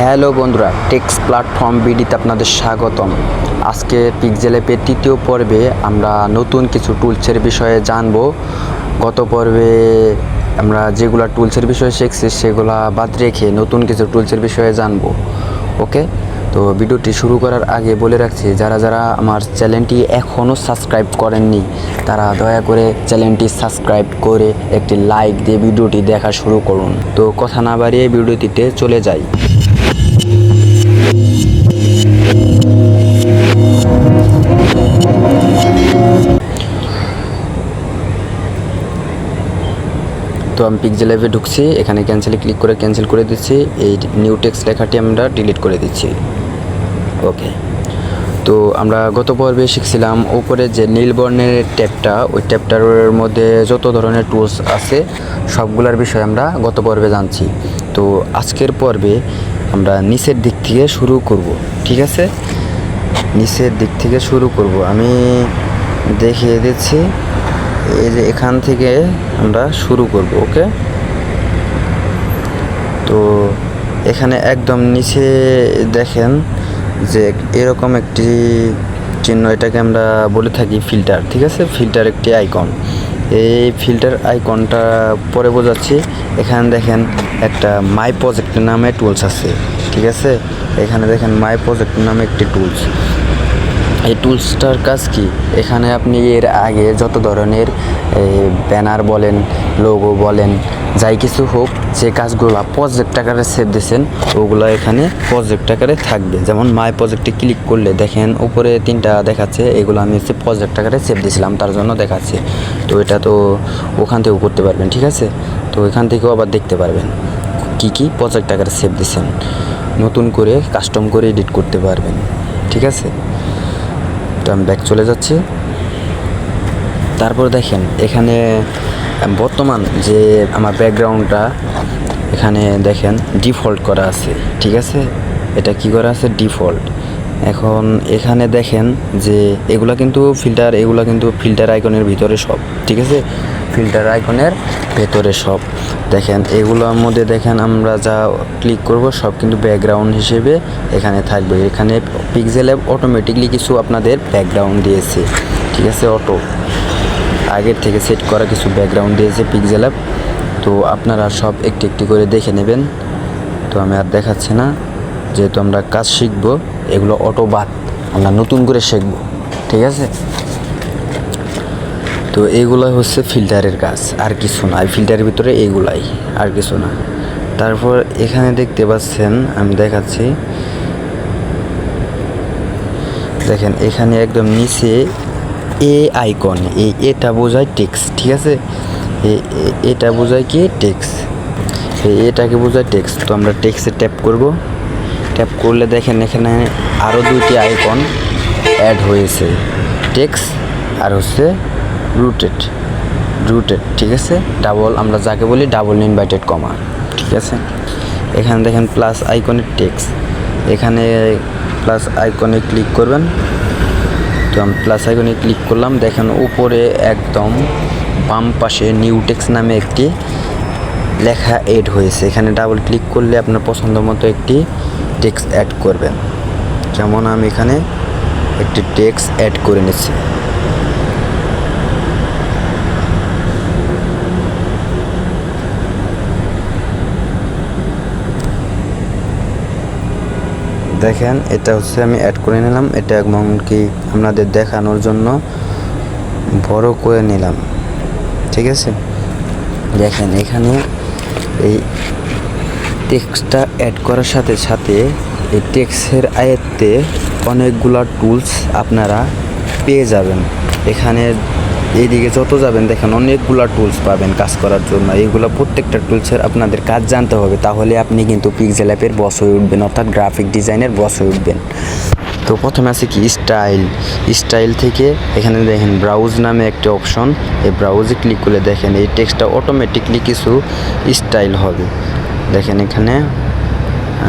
Hello বন্ধুরা, text platform বিডিতে আপনাদের স্বাগতম। আজকে পিকজেল অ্যাপের তৃতীয় পর্বে আমরা নতুন কিছু টুলসের বিষয়ে জানব। গত পর্বে আমরা যেগুলো টুলসের বিষয়ে শিখছি, সেগুলা বাদ রেখে নতুন কিছু টুলসের বিষয়ে জানব। ওকে? তো ভিডিওটি শুরু করার আগে বলে রাখছি, যারা যারা আমার চ্যানেলটি এখনও সাবস্ক্রাইব করেননি, তারা দয়া করে চ্যানেলটি সাবস্ক্রাইব করে একটি লাইক দিয়ে ভিডিওটি দেখা শুরু করুন। তো কথা না বাড়িয়ে ভিডিওটিতে চলে যাই। আমি পিকজেল অ্যাপে ঢুকছি, এখানে ক্যান্সেলে ক্লিক করে ক্যান্সেল করে দিচ্ছি, এই নিউ টেক্সট লেখাটি আমরা ডিলিট করে দিচ্ছি। ওকে তো আমরা গত পর্বে শিখছিলাম উপরে যে নীল বর্ণের ট্যাবটা, ওই ট্যাবটার মধ্যে যত ধরনের টুলস আছে, সবগুলোর বিষয়ে আমরা গত পর্বে জানছি। তো আজকের পর্বে আমরা নিচের দিক থেকে শুরু করব, ঠিক আছে? নিচের দিক থেকে শুরু করব। আমি দেখিয়ে দিচ্ছি। এই যে এখান থেকে আমরা শুরু করব, ওকে? তো এখানে একদম নিচে দেখেন যে এরকম একটি চিহ্ন, এটাকে আমরা বলে থাকি ফিল্টার, ঠিক আছে? ফিল্টার একটি আইকন। এই ফিল্টার আইকনটা পরে বোঝাচ্ছি। এখানে দেখেন একটা মাই প্রজেক্ট নামে টুলস আছে, ঠিক আছে? এখানে দেখেন মাই প্রজেক্ট নামে একটি টুলস। এই টুলসটার কাজ কি? এখানে আপনি এর আগে যত ধরনের ব্যানার বলেন, লোগো বলেন, যাই কিছু হোক, যে কাজগুলো প্রজেক্ট আকারে সেভ দিয়েছেন, ওগুলো এখানে প্রজেক্ট আকারে থাকবে। যেমন মাই প্রজেক্টে ক্লিক করলে, দেখেন উপরে তিনটা দেখাচ্ছে, এগুলো আমি হচ্ছে প্রজেক্ট আকারে সেভ দিয়েছিলাম, তার জন্য দেখাচ্ছে। তো এটা তো ওখান থেকেও করতে পারবেন, ঠিক আছে? তো এখান থেকেও আবার দেখতে পারবেন কি কি প্রজেক্ট আকারে সেভ দিয়েছেন। নতুন করে কাস্টম করে এডিট করতে পারবেন, ঠিক আছে? তো আমি ব্যাক চলে যাচ্ছি। তারপর দেখেন, এখানে বর্তমান যে আমার ব্যাকগ্রাউন্ডটা এখানে দেখেন ডিফল্ট করা আছে, ঠিক আছে? এটা কি করা আছে? ডিফল্ট এখন এখানে দেখেন যে এগুলা কিন্তু ফিল্টার এগুলা কিন্তু ফিল্টার আইকনের ভিতরে সব, ঠিক আছে? ফিল্টার আইকনের ভেতরে সব। দেখেন, এগুলোর মধ্যে দেখেন আমরা যা ক্লিক করব, সব কিন্তু ব্যাকগ্রাউন্ড হিসেবে এখানে থাকবে। এখানে পিক্সেল অ্যাপ অটোমেটিকলি কিছু আপনাদের ব্যাকগ্রাউন্ড দিয়েছে। ঠিক আছে অটো আগের থেকে সেট করা কিছু ব্যাকগ্রাউন্ড দিয়েছে পিক্সেল অ্যাপ তো আপনারা সব একটি একটি করে দেখে নেবেন। তো আমি আর দেখাচ্ছি না। যেহেতু আমরা কাজ শিখব, এগুলো অটো বাদ। আমরা নতুন করে শিখব। ঠিক আছে? তো এইগুলো হচ্ছে ফিল্টারের কাজ, আর কিছু না। ফিল্টারের ভিতরে এইগুলাই আর কিছু না। তারপর এখানে দেখতে পাচ্ছেন, আমি দেখাচ্ছি। দেখেন, এখানে একদম নিচে এ আইকন এই এটা বোঝায় টেক্স, ঠিক আছে? এটা বোঝায় কি? টেক্স। এটাকে বোঝায় টেক্স। তো আমরা টেক্সে ট্যাপ করব। ট্যাপ করলে দেখেন, এখানে আরও দুইটি আইকন অ্যাড হয়েছে। টেক্স, আর হচ্ছে রুটেড রুটেড ঠিক আছে? ডাবল আমরা যাকে বলি ডাবল ইনভাইটেড কমা ঠিক আছে? এখানে দেখেন প্লাস আইকনের টেক্স এখানে প্লাস আইকনে ক্লিক করবেন। তো আমি প্লাস আইকনে ক্লিক করলাম। দেখেন উপরে একদম বাম পাশে নিউ টেক্স নামে একটি লেখা এড হয়েছে। এখানে ডাবল ক্লিক করলে আপনার পছন্দ মতো একটি টেক্স অ্যাড করবেন। যেমন আমি এখানে একটি টেক্স অ্যাড করে নিচ্ছি। দেখেন, এটা হচ্ছে আমি অ্যাড করে নিলাম। এটা এমনকি আপনাদের দেখানোর জন্য বড় করে নিলাম। ঠিক আছে? দেখেন, এখানে এই টেক্সটটা অ্যাড করার সাথে সাথে এই টেক্সের আয়ত্তে অনেকগুলা টুলস আপনারা পেয়ে যাবেন। এখানে এইদিকে যত যাবেন দেখেন অনেকগুলা টুলস পাবেন কাজ করার জন্য। এইগুলো প্রত্যেকটা টুলসের আপনাদের কাজ জানতে হবে। তাহলে আপনি কিন্তু পিক্সেল অ্যাপের বস হয়ে উঠবেন, অর্থাৎ গ্রাফিক ডিজাইনের বস হয়ে উঠবেন। তো প্রথমে আছে কি? স্টাইল স্টাইল থেকে এখানে দেখেন ব্রাউজ নামে একটা অপশন এই ব্রাউজে ক্লিক করলে দেখেন এই টেক্সটটা অটোমেটিকলি কিছু স্টাইল হবে। দেখেন এখানে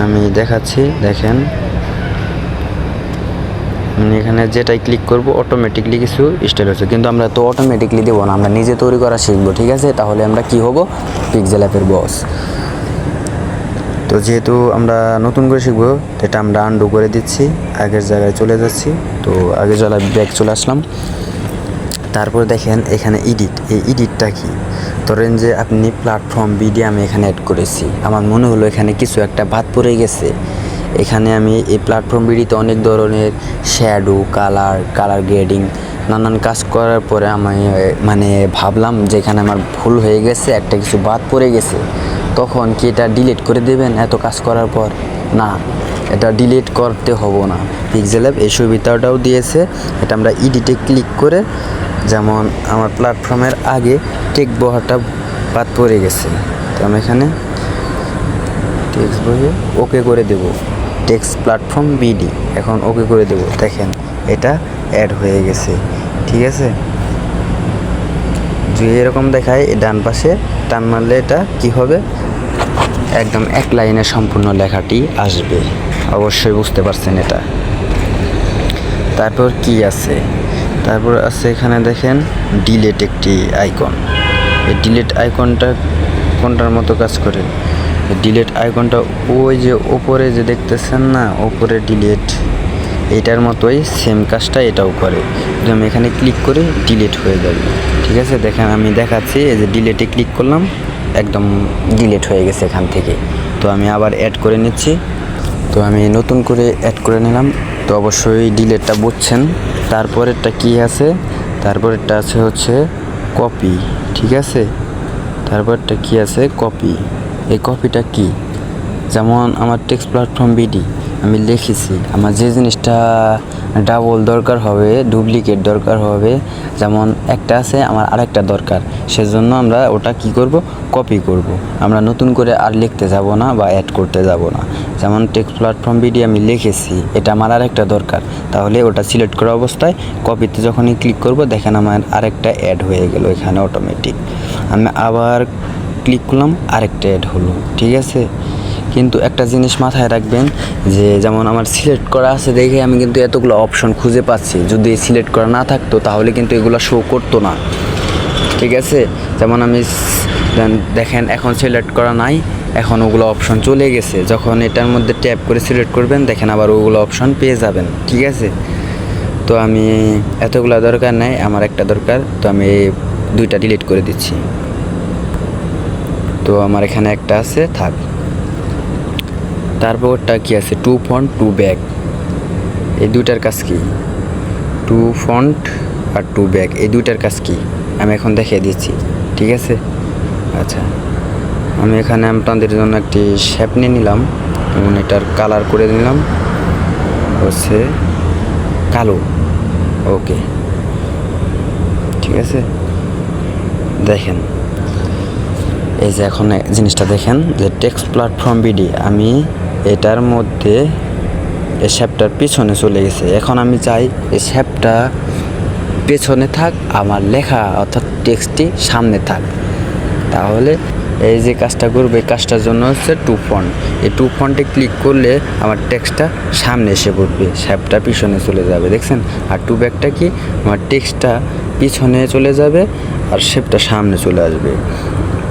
আমি দেখাচ্ছি, দেখেন। এখানে যেটাই ক্লিক করব অটোমেটিকলি কিছু স্টাইল হচ্ছে কিন্তু আমরা তো অটোমেটিকলি দেবো না, আমরা নিজে তৈরি করা শিখব, ঠিক আছে? তাহলে আমরা কি হব? পিক্সেল অ্যাপের বস তো যেহেতু আমরা নতুন করে শিখব এটা আমরা আন্ডু করে দিচ্ছি, আগের জায়গায় চলে যাচ্ছি। তো আগের জায়গায় ব্যাগ চলে আসলাম। তারপর দেখেন, এখানে এডিট এই এডিটটা কি? ধরেন যে আপনি প্ল্যাটফর্ম বিডি আমি এখানে অ্যাড করেছি। আমার মনে হলো এখানে কিছু একটা বাদ পড়ে গেছে। এখানে আমি এই প্ল্যাটফর্ম বিডিতে অনেক ধরনের শ্যাডো কালার কালার গ্রেডিং নানান কাজ করার পরে আমি মানে ভাবলাম যে এখানে আমার ভুল হয়ে গেছে, একটা কিছু বাদ পড়ে গেছে, তখন কি এটা ডিলিট করে দেবেন এত কাজ করার পর? না, এটা ডিলিট করতে হব না। পিক্সেল অ্যাপ এই সুবিধাটাও দিয়েছে, এটা আমরা ইডিটে ক্লিক করে, যেমন আমার প্ল্যাটফর্মের আগে টেক বহাটা বাদ পড়ে গেছে। তো আমি এখানে টেক্সট বইয়ে ওকে করে দেব। টেক্সট প্ল্যাটফর্ম বিডি এখন ওকে করে দেব। দেখেন, এটা অ্যাড হয়ে গেছে। ঠিক আছে? যদি এরকম দেখায় ডান পাশে টান মারলে এটা কি হবে? একদম এক লাইনে সম্পূর্ণ লেখাটি আসবে। অবশ্যই বুঝতে পারছেন এটা। তারপর কি আছে? তারপর আছে এখানে দেখেন ডিলেট একটি আইকন এই ডিলেট আইকনটা কোনটার মতো কাজ করে? ডিলেট আইকনটা ওই যে ওপরে যে দেখতেছেন না ওপরে ডিলেট এটার মতোই সেম কাজটা এটাও করে। যদি আমি এখানে ক্লিক করি ডিলেট হয়ে যাবে। ঠিক আছে? দেখেন, আমি দেখাচ্ছি, এই যে ডিলেটে ক্লিক করলাম, একদম ডিলেট হয়ে গেছে এখান থেকে। তো আমি আবার অ্যাড করে নিচ্ছি। তো আমি নতুন করে অ্যাড করে নিলাম। তো অবশ্যই ডিলেটটা বুঝছেন। তারপরেরটা কি আছে? তারপরেরটা আছে হচ্ছে কপি ঠিক আছে? তারপরটা কি আছে? কপি এই কপিটা কি? যেমন আমার টেক্সট প্ল্যাটফর্ম বিডি আমি লিখেছি। আমার যে জিনিসটা ডাবল দরকার হবে ডুপ্লিকেট দরকার হবে, যেমন একটা আছে, আমার আরেকটা দরকার। সেজন্য আমরা ওটা কি করব? কপি করব। আমরা নতুন করে আর লিখতে যাব না বা অ্যাড করতে যাব না। যেমন টেক্সট প্ল্যাটফর্ম বিডি আমি লিখেছি, এটা আমার আরেকটা দরকার। তাহলে ওটা সিলেক্ট করা অবস্থায় কপিতে যখনই ক্লিক করব, দেখেন আমার আরেকটা অ্যাড হয়ে গেল এখানে অটোমেটিক আমি আবার ক্লিক করলাম, আরেকটা অ্যাড হলো, ঠিক আছে? কিন্তু একটা জিনিস মাথায় রাখবেন যে, যেমন আমার সিলেক্ট করা আছে দেখে আমি কিন্তু এতগুলো অপশন খুঁজে পাচ্ছি। যদি সিলেক্ট করা না থাকতো তাহলে কিন্তু এগুলো শো করতো না, ঠিক আছে? যেমন আমি দেখেন এখন সিলেক্ট করা নাই, এখন ওগুলো অপশন চলে গেছে। যখন এটার মধ্যে ট্যাপ করে সিলেক্ট করবেন, দেখেন আবার ওগুলো অপশন পেয়ে যাবেন, ঠিক আছে? তো আমি এতগুলো দরকার নাই, আমার একটা দরকার, তো আমি দুইটা ডিলিট করে দিচ্ছি। তো আমার এখানে একটা আছে, থাক। তারপরটা কি আছে? To front to back. এই দুইটার কাজ কি? টু ফন্ট আর টু ব্যাক, এই দুইটার কাজ কি? আমি এখন দেখিয়ে দিচ্ছি, ঠিক আছে? আচ্ছা। আমি এখানে আপনাদের জন্য একটি শেপ নিয়ে নিলাম। এবং এটার কালার করে নিলাম। হচ্ছে কালো। ওকে ঠিক আছে? দেখেন। এই যে এখন জিনিসটা দেখেন, যে টেক্সট প্ল্যাটফর্ম বিডি আমি এটার মধ্যে এই শ্যাপটার পিছনে চলে গেছে। এখন আমি চাই এই শ্যাপটা পেছনে থাক, আমার লেখা অর্থাৎ টেক্সটটি সামনে থাক। তাহলে এই যে কাজটা করব, এই কাজটার জন্য হচ্ছে টু ফন্ট এই টু ফন্টে ক্লিক করলে আমার টেক্সটটা সামনে এসে পড়বে শ্যাপটা পিছনে চলে যাবে, দেখছেন? আর টু ব্যাকটা কি? আমার টেক্সটটা পিছনে চলে যাবে আর শেপটা সামনে চলে আসবে।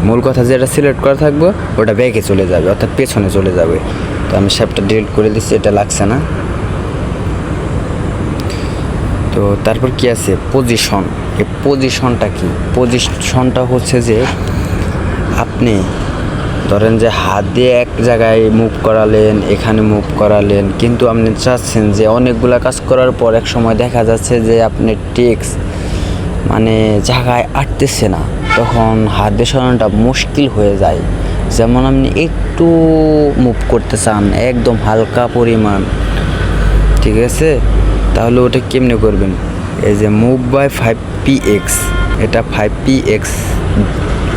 মূল কথা যেটা সিলেক্ট করা থাকব, ওটা ব্যাগে চলে যাবে, অর্থাৎ পেছনে চলে যাবে। তো আমি শেপটা ডিলিট করে দিচ্ছি, এটা লাগছে না। তো তারপর কি আছে? পজিশন এই পজিশনটা কি? পজিশনটা হচ্ছে যে, আপনি ধরেন যে হাত দিয়ে এক জায়গায় মুভ করালেন, এখানে মুভ করালেন, কিন্তু আপনি চাচ্ছেন যে অনেকগুলা কাজ করার পর এক সময় দেখা যাচ্ছে যে আপনি টেক্স মানে জায়গায় আটতেছে না, তখন হাত সরানোটা মুশকিল হয়ে যায়। যেমন আপনি একটু মুভ করতে চান, একদম হালকা পরিমাণ, ঠিক আছে? তাহলে ওটা কেমনে করবেন? এই যে move by five P X এটা ফাইভ পি এক্স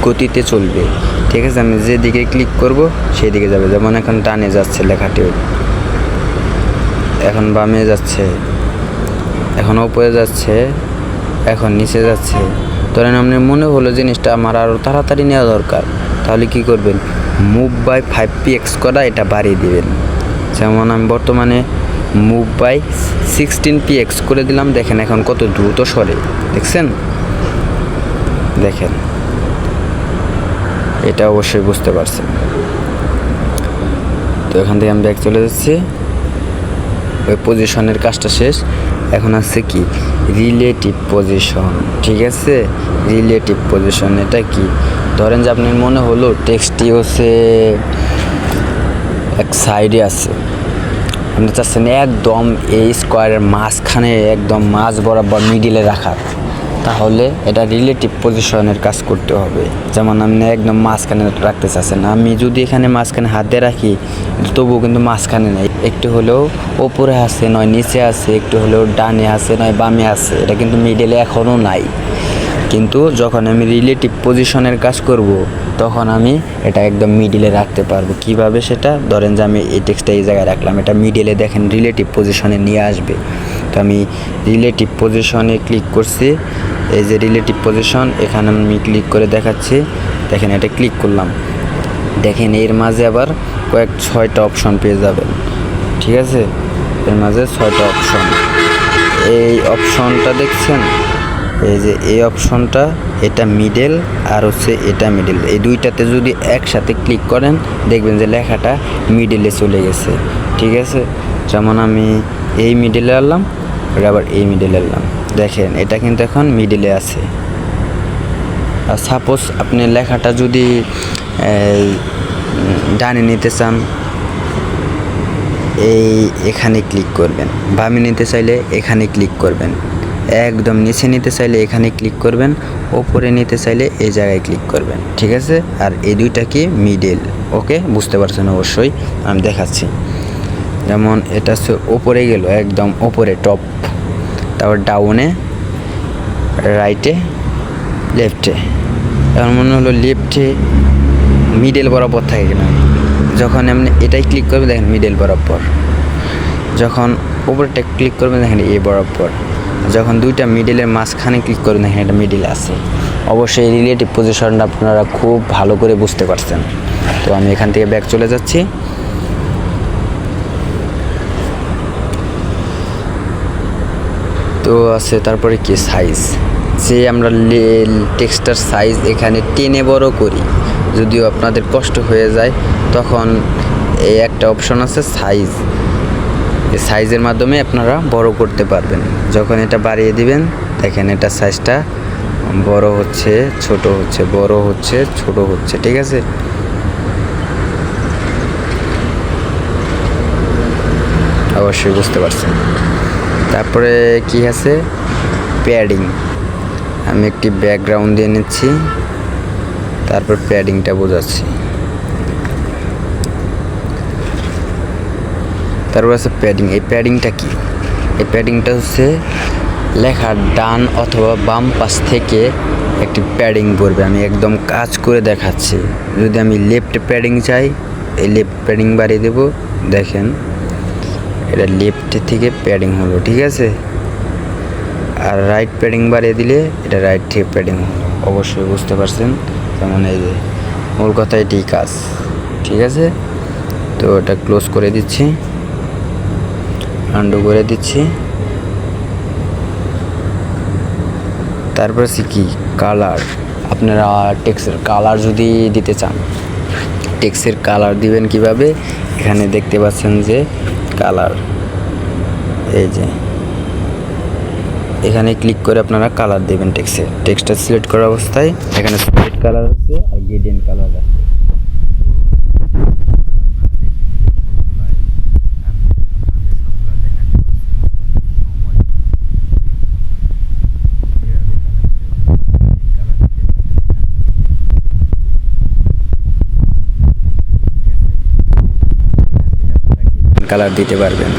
গতিতে চলবে। ঠিক আছে? আমি যেদিকে ক্লিক করব সেই দিকে যাবে। যেমন এখন টানে যাচ্ছে লেখাটি। এখন বামে যাচ্ছে। এখন ওপরে যাচ্ছে। এখন নিচে যাচ্ছে। ধরেন আপনার মনে হলো জিনিসটা আমার আরও তাড়াতাড়ি নেওয়া দরকার। তাহলে কি করবেন? Move by five P X করা এটা বাড়িয়ে দিবেন। যেমন আমি বর্তমানে move by sixteen P X করে দিলাম। দেখেন এখন কত দ্রুত সরে। দেখছেন? দেখেন। এটা অবশ্যই বুঝতে পারছেন। তো এখান থেকে আমি ব্যাগ চলে যাচ্ছি। ওই পজিশনের কাজটা শেষ। এখন আছে কি? রিলেটিভ পজিশন ঠিক আছে? রিলেটিভ পজিশন এটা কি? ধরেন যে আপনার মনে হলো টেক্সটটি হচ্ছে এক সাইডে আছে। আপনি চাচ্ছেন একদম এই স্কোয়ারের মাঝখানে, একদম মাঝ বরাবর মিডিলে রাখার তাহলে এটা রিলেটিভ পজিশনের কাজ করতে হবে। যেমন আপনি একদম মাঝখানে রাখতে চাচ্ছেন। আমি যদি এখানে মাঝখানে হাতে রাখি, তবুও কিন্তু মাঝখানে নেই। একটু হলেও ওপরে আছে, নয় নিচে আছে, একটু হলেও ডানে আছে, নয় বামে আছে। এটা কিন্তু মিডিলে এখনও নাই। কিন্তু যখন আমি রিলেটিভ পজিশনের কাজ করব, তখন আমি এটা একদম মিডিলে রাখতে পারব। কীভাবে সেটা? ধরেন যে আমি এই টেক্সটটা এই জায়গায় রাখলাম, এটা মিডিলে দেখেন রিলেটিভ পজিশনে নিয়ে আসবে। তো আমি রিলেটিভ পজিশনে ক্লিক করছি, এই যে রিলেটিভ পজিশন এখানে আমি ক্লিক করে দেখাচ্ছি, দেখেন এটা ক্লিক করলাম। দেখেন এর মাঝে আবার কয়েক ছয়টা অপশন পেয়ে যাবেন। ঠিক আছে? এর মাঝে ছয়টা অপশন এই অপশনটা দেখছেন? এই যে এই অপশনটা, এটা মিডেল আর হচ্ছে এটা মিডল এই দুইটাতে যদি একসাথে ক্লিক করেন, দেখবেন যে লেখাটা মিডলে চলে গেছে। ঠিক আছে? যেমন আমি এই মিডলে আনলাম আবার এই মিডলে আনলাম। দেখেন, এটা কিন্তু এখন মিডলে আছে। আর সাপোজ আপনি লেখাটা যদি ডানে নিতে চান, এই এখানে ক্লিক করবেন। বামে নিতে চাইলে এখানে ক্লিক করবেন। একদম নিচে নিতে চাইলে এখানে ক্লিক করবেন, ওপরে নিতে চাইলে এই জায়গায় ক্লিক করবেন, ঠিক আছে? আর এই দুইটা কি? মিডল ওকে বুঝতে পারছেন অবশ্যই, আমি দেখাচ্ছি। যেমন এটা হচ্ছে ওপরে গেল, একদম ওপরে টপ তারপর ডাউনে রাইটে লেফটে এখন মনে হলো লেফটে মিডল বরাবর থাকে কিনা? যখন আপনি এটাই ক্লিক করবেন দেখেন মিডল বরাবর। যখন উপরটা ক্লিক করবেন দেখেন এ বরাবর। যখন দুইটা মিডলের মাঝখানে ক্লিক করবেন দেখেন এটা মিডিল আছে। অবশ্যই রিলেটিভ পজিশনটা আপনারা খুব ভালো করে বুঝতে পারছেন। তো আমি এখান থেকে ব্যাক চলে যাচ্ছি। তো আছে তারপরে কি? সাইজ যে আমরা টেক্সটার সাইজ এখানে টেনে বড় করি, যদিও আপনাদের কষ্ট হয়ে যায়, তখন এই একটা অপশন আছে সাইজ সাইজের মাধ্যমে আপনারা বড় করতে পারবেন। যখন এটা বাড়িয়ে দিবেন, দেখেন এটা সাইজটা বড় হচ্ছে, ছোট হচ্ছে, বড় হচ্ছে, ছোট হচ্ছে, ঠিক আছে? অবশ্যই বুঝতে পারছেন। তারপরে কি আছে? প্যাডিং। আমি একটি ব্যাকগ্রাউন্ড দিয়ে নিচ্ছি, তারপর প্যাডিংটা বোঝাচ্ছি। তারপর আছে প্যাডিং এই প্যাডিংটা কি? এই প্যাডিংটা হচ্ছে লেখার ডান অথবা বাম পাশ থেকে একটি প্যাডিং পড়বে। আমি একদম কাজ করে দেখাচ্ছি। যদি আমি লেফট প্যাডিং চাই, এই লেফট প্যাডিং বাড়িয়ে দেবো। দেখেন, এটা লেফট থেকে প্যাডিং হলো, ঠিক আছে? আর রাইট প্যাডিং বাড়িয়ে দিলে এটা রাইট থেকে প্যাডিং হলো। অবশ্যই বুঝতে পারছেন? যেমন এই যে, মূল কথা এটি কাজ, ঠিক আছে? তো এটা ক্লোজ করে দিচ্ছি। আন্ডু করে দিচ্ছি। তারপর আছে কি কালার আপনারা টেক্সের কালার যদি দিতে চান টেক্সের কালার দিবেন কীভাবে? এখানে দেখতে পাচ্ছেন যে কালার এই যে। এখানে ক্লিক করে আপনারা কালার দেবেন টেক্সে টেক্সটটা সিলেক্ট করা অবস্থায় এখানে স্প্রেড কালার আছে আর গ্রেডিয়েন্ট কালার আছে। কালার দিতে পারবেন।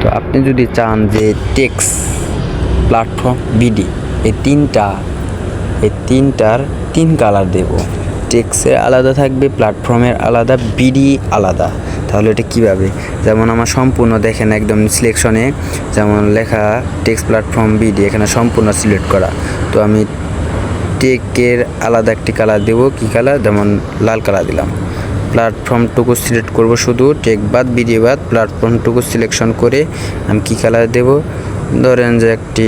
তো আপনি যদি চান যে টেক্স প্ল্যাটফর্ম বিডি এই তিনটা, এই তিনটার তিন কালার দেব। টেক্সের আলাদা থাকবে প্ল্যাটফর্মের আলাদা বিডি আলাদা। তাহলে এটা কীভাবে? যেমন আমার সম্পূর্ণ দেখেন একদম সিলেকশনে যেমন লেখা টেক্স প্ল্যাটফর্ম বিডি এখানে সম্পূর্ণ সিলেক্ট করা। তো আমি টেকের আলাদা একটি কালার দেবো, কী কালার যেমন লাল কালার দিলাম। প্ল্যাটফর্মটুকু সিলেক্ট করব শুধু টেক বাদ বিডি বাদ প্ল্যাটফর্মটুকু সিলেকশন করে আমি কী কালার দেব? ধরেন যে একটি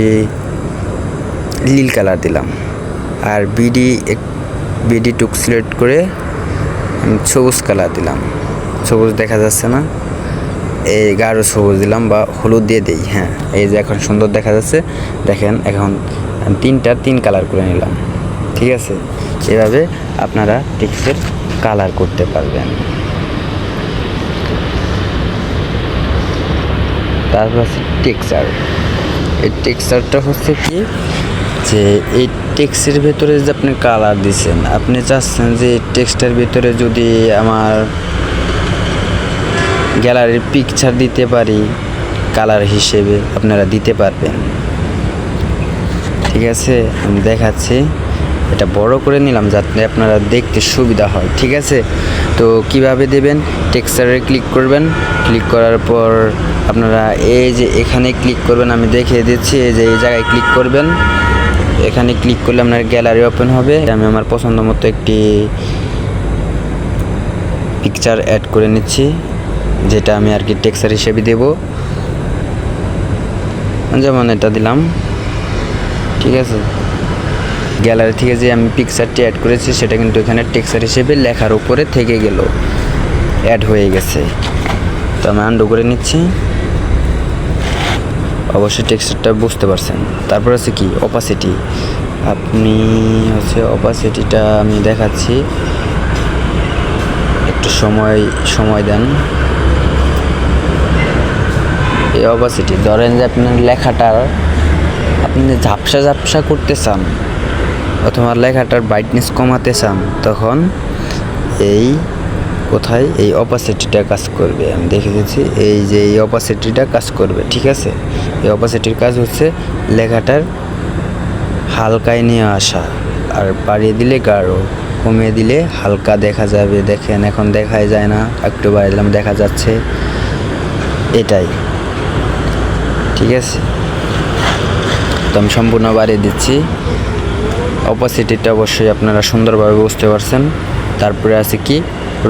নীল কালার দিলাম। আর বিডি বিডি টুক সিলেক্ট করে আমি সবুজ কালার দিলাম। সবুজ দেখা যাচ্ছে না। এই গাঢ় সবুজ দিলাম বা হলুদ দিয়ে দিই হ্যাঁ। এই যে এখন সুন্দর দেখা যাচ্ছে। দেখেন, এখন তিনটা, তিন কালার করে নিলাম। ঠিক আছে? এভাবে আপনারা টেক্সের কালার করতে পারবেন। তারপর আছে টেক্সচার এই টেক্সচারটা হচ্ছে কি? যে এই টেক্সের ভেতরে যে আপনি কালার দিচ্ছেন আপনি চাচ্ছেন যে টেক্সটার ভেতরে যদি আমার গ্যালারির পিকচার দিতে পারি, কালার হিসেবে আপনারা দিতে পারবেন। ঠিক আছে? আমি দেখাচ্ছি। এটা বড় করে নিলাম যাতে আপনারা দেখতে সুবিধা হয়, ঠিক আছে? তো কীভাবে দেবেন? টেক্সচারে ক্লিক করবেন। ক্লিক করার পর আপনারা এই যে এখানে ক্লিক করবেন, আমি দেখিয়ে দিচ্ছি, এই যে এই জায়গায় ক্লিক করবেন। এখানে ক্লিক করলে আপনার গ্যালারি ওপেন হবে। আমি আমার পছন্দ মতো একটি পিকচার অ্যাড করে নিচ্ছি, যেটা আমি আর কি টেক্সচার হিসেবে দেব। যেমন এটা দিলাম, ঠিক আছে? গ্যালারি থেকে যে আমি পিকচারটি অ্যাড করেছি, সেটা কিন্তু এখানে টেক্সচার হিসেবে লেখার উপরে থেকে গেল। অ্যাড হয়ে গেছে। তো আমি আন্ডু করে নিচ্ছি। অবশ্যই টেক্সচারটা বুঝতে পারছেন। তারপর আছে কি? অপাসিটি আপনি হচ্ছে অপাসিটিটা আমি দেখাচ্ছি। একটু সময় সময় দেন। এই অপাসিটি ধরেন যে আপনার লেখাটার, আপনি ঝাপসা ঝাপসা করতে চান অথবা লেখাটার ব্রাইটনেস কমাতে চান, তখন এই কোথায়? এই অপাসিটিটা কাজ করবে। আমি দেখে দিচ্ছি, এই যে এই অপাসিটিটা কাজ করবে, ঠিক আছে? এই অপাসিটির কাজ হচ্ছে লেখাটার হালকায় নিয়ে আসা, আর বাড়িয়ে দিলে গাঢ়, কমিয়ে দিলে হালকা দেখা যাবে। দেখেন, এখন দেখাই যায় না, একটু বাড়িয়ে দিলাম দেখা যাচ্ছে। এটাই, ঠিক আছে? তো আমি সম্পূর্ণ বাড়িয়ে দিচ্ছি। অপোসিটিটা অবশ্যই আপনারা সুন্দরভাবে বুঝতে পারছেন। তারপরে আছে কি?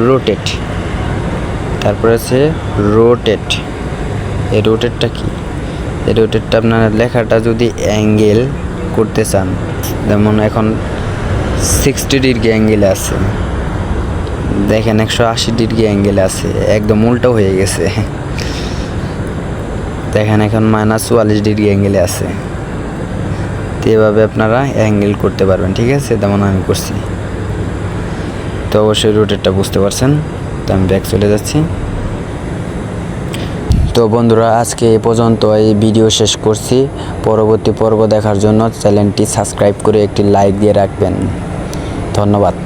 রোটেট তারপরে আছে রোটেট এই রোটেটটা কি? এই রোটেটটা আপনারা লেখাটা যদি অ্যাঙ্গেল করতে চান, যেমন এখন সিক্সটি ডিগ্রি অ্যাঙ্গেলে আছে। দেখেন একশো আশি ডিগ্রি অ্যাঙ্গেলে আছে, একদম উল্টো হয়ে গেছে। দেখেন এখন মাইনাস চুয়াল্লিশ ডিগ্রি অ্যাঙ্গেলে আছে। তো এভাবে আপনারা অ্যাঙ্গেল করতে পারবেন, ঠিক আছে? তেমন আমি করছি। তো অবশ্যই রুটেরটা বুঝতে পারছেন। তো আমি ব্যাক চলে যাচ্ছি। তো বন্ধুরা, আজকে এ পর্যন্ত এই ভিডিও শেষ করছি। পরবর্তী পর্ব দেখার জন্য চ্যানেলটি সাবস্ক্রাইব করে একটি লাইক দিয়ে রাখবেন। ধন্যবাদ।